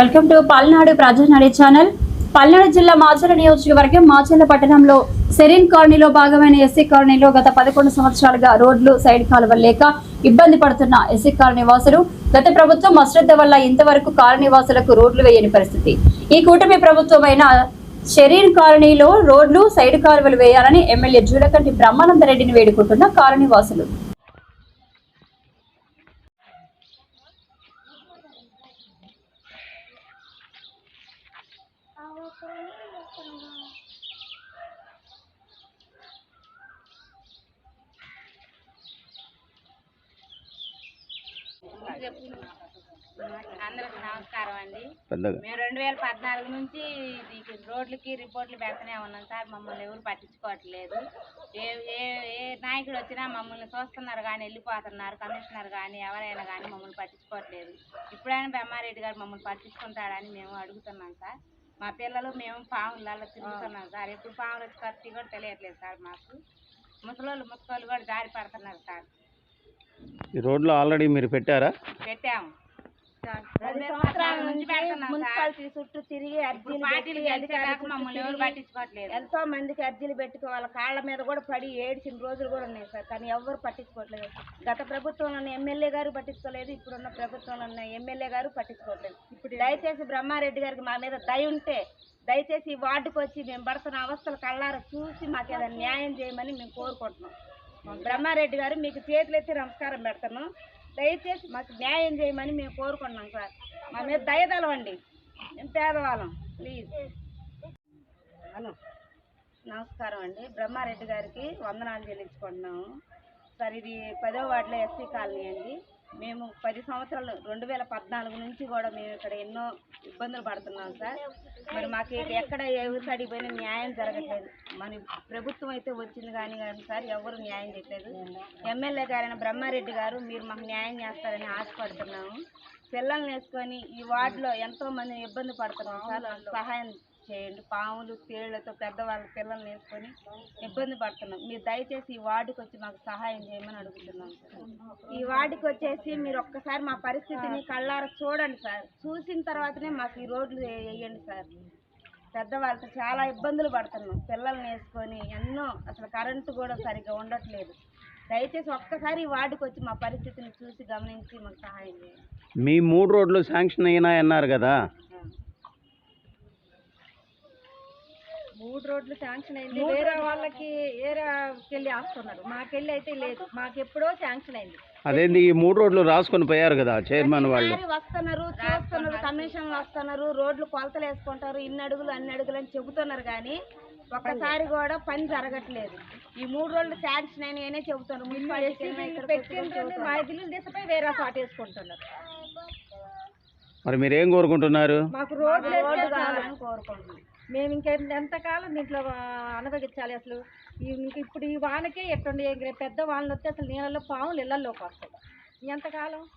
Welcome to Palnadu Prajanadi channel. Palnadu జిల్లా మాచర్ల నియోజకవర్గం మాచర్ల పట్టణంలో సెరీన్ కాలనీలో భాగమైన ఎస్సీ కాలనీలో గత పదకొండు సంవత్సరాలుగా రోడ్లు సైడ్ కాలువలు లేక ఇబ్బంది పడుతున్న ఎస్సీ కాలనీ వాసులు గత ప్రభుత్వం అశ్రద్ధ వల్ల ఇంతవరకు కాలనీ వాసులకు రోడ్లు వేయని పరిస్థితి. ఈ కూటమి ప్రభుత్వమైన షెరీన్ కాలనీలో రోడ్లు సైడ్ కాలువలు వేయాలని ఎమ్మెల్యే జూలకంటి బ్రహ్మానందరెడ్డిని వేడుకుంటున్న కాలనీ వాసులు. అందరికి నమస్కారం అండి. మేము రెండు వేల పద్నాలుగు నుంచి రోడ్లకి రిపోర్ట్లు పెడుతూనే ఉన్నాం సార్. మమ్మల్ని ఎవరు పట్టించుకోవట్లేదు. ఏ ఏ ఏ నాయకుడు వచ్చినా మమ్మల్ని చూస్తున్నారు కానీ వెళ్ళిపోతున్నారు. కమిషనర్ కానీ ఎవరైనా కానీ మమ్మల్ని పట్టించుకోవట్లేదు. ఇప్పుడైనా బెమ్మారెడ్డి గారు మమ్మల్ని పట్టించుకుంటాడని మేము అడుగుతున్నాం సార్. మా పిల్లలు మేము పాములలో తిరుగుతున్నాం సార్. ఎప్పుడు పాములు వచ్చి కత్తి కూడా తెలియట్లేదు సార్ మాకు. ముసలోళ్ళు ముసలోళ్ళు కూడా దారి పడుతున్నారు సార్. ఈ రోడ్లో ఆల్రెడీ మీరు పెట్టారా? పెట్టాము. మున్సిపాలిటీ చుట్టూ తిరిగి అర్జీలు పట్టించుకోవట్లేదు. ఎంతో మందికి అర్జీలు పెట్టుకోవాలి. కాళ్ళ మీద కూడా పడి ఏడ్చిన రోజులు కూడా ఉన్నాయి సార్. కానీ ఎవరు పట్టించుకోవట్లేదు. గత ప్రభుత్వంలో ఉన్న ఎమ్మెల్యే గారు పట్టించుకోలేదు. ఇప్పుడున్న ప్రభుత్వంలో ఉన్న ఎమ్మెల్యే గారు పట్టించుకోవట్లేదు. ఇప్పుడు దయచేసి బ్రహ్మారెడ్డి గారికి మా మీద దయ ఉంటే దయచేసి ఈ వార్డుకు వచ్చి మేము పడుతున్న అవస్థలు కళ్ళారా చూసి మాకు ఏదైనా న్యాయం చేయమని మేము కోరుకుంటున్నాం. బ్రహ్మారెడ్డి గారు మీకు చేతులెత్తి నమస్కారం పెడతాను. దయచేసి మాకు న్యాయం చేయమని మేము కోరుకుంటున్నాం సార్. మా మీద దయదలవండి మేము పేదవాళ్ళం. ప్లీజ్. హలో నమస్కారం అండి. బ్రహ్మారెడ్డి గారికి వందనాలు చెల్లించుకుంటున్నాము సార్ ఇది పదో వార్డులో ఎస్సీ కాలనీ అండి. మేము పది సంవత్సరాలు రెండు వేల పద్నాలుగు నుంచి కూడా మేము ఇక్కడ ఎన్నో ఇబ్బందులు పడుతున్నాం సార్. మరి మాకు ఎక్కడ ఎవరి సైడ్కి పోయినా న్యాయం జరగట్లేదు. మన ప్రభుత్వం అయితే వచ్చింది కానీ కానీ సార్ ఎవరు న్యాయం చేయట్లేదు. ఎమ్మెల్యే గారైన బ్రహ్మారెడ్డి గారు మీరు మాకు న్యాయం చేస్తారని ఆశపడుతున్నాము. పిల్లల్ని వేసుకొని ఈ వార్డులో ఎంతోమంది ఇబ్బంది పడుతున్నాం సార్. సహాయం చేయండి. పాములు తేళ్ళతో పెద్దవాళ్ళ పిల్లల్ని వేసుకొని ఇబ్బంది పడుతున్నాం. మీరు దయచేసి ఈ వార్డుకి వచ్చి మాకు సహాయం చేయమని అడుగుతున్నాం సార్. ఈ వార్డుకి వచ్చేసి మీరు ఒక్కసారి మా పరిస్థితిని కళ్ళారా చూడండి సార్. చూసిన తర్వాతనే మాకు ఈ రోడ్లు వేయండి సార్. పెద్దవాళ్ళతో చాలా ఇబ్బందులు పడుతున్నాం. పిల్లల్ని వేసుకొని ఎన్నో అసలు కరెంటు కూడా సరిగ్గా ఉండట్లేదు. దయచేసి ఒక్కసారి ఈ వార్డుకి వచ్చి మా పరిస్థితిని చూసి గమనించి మాకు సహాయం చేయండి. మీ మూడు రోడ్లు శాంక్షన్ అయినాయి అన్నారు కదా. మూడు రోడ్లు శాంక్షన్ అయింది. వేరే వాళ్ళకి ఏరాకి వెళ్ళి ఆస్తున్నారు మాకెళ్ళి అయితే లేదు. మాకెప్పుడో శాంక్షన్ అయింది. అదేంటి ఈ మూడు రోడ్లు రాసుకొని పోయారు కదా చైర్మన్ వాళ్ళు. వస్తున్నారు చూస్తున్నారు కమిషన్ వస్తున్నారు రోడ్లు కొలతలు వేసుకుంటారు ఇన్ని అడుగులు అన్ని అడుగులు అని చెబుతున్నారు కానీ ఒక్కసారి కూడా పని జరగట్లేదు. ఈ మూడు రోజులు శాంక్షన్ అయినాయనే చెబుతున్నారు. మున్సిపాలిటీకి వెళ్ళినా ఇక్కడికి వచ్చి కూడా పెట్టించుకొని మా బిల్లులు తీసిపోయి వేరే చోట వేసుకుంటున్నారు. మరి మీరేం కోరుకుంటున్నారు? మాకు రోడ్లు కోరుకుంటున్నాం. మేము ఇంకా ఎంతకాలం దీంట్లో అనుభవించాలి అసలు? ఈ- ఇంక ఇప్పుడు ఈ వానకే ఎట్టుండి పెద్ద వానలు వస్తే అసలు నీళ్ళలో పాములు ఇళ్ళల్లోకి వస్తాయి. ఎంతకాలం?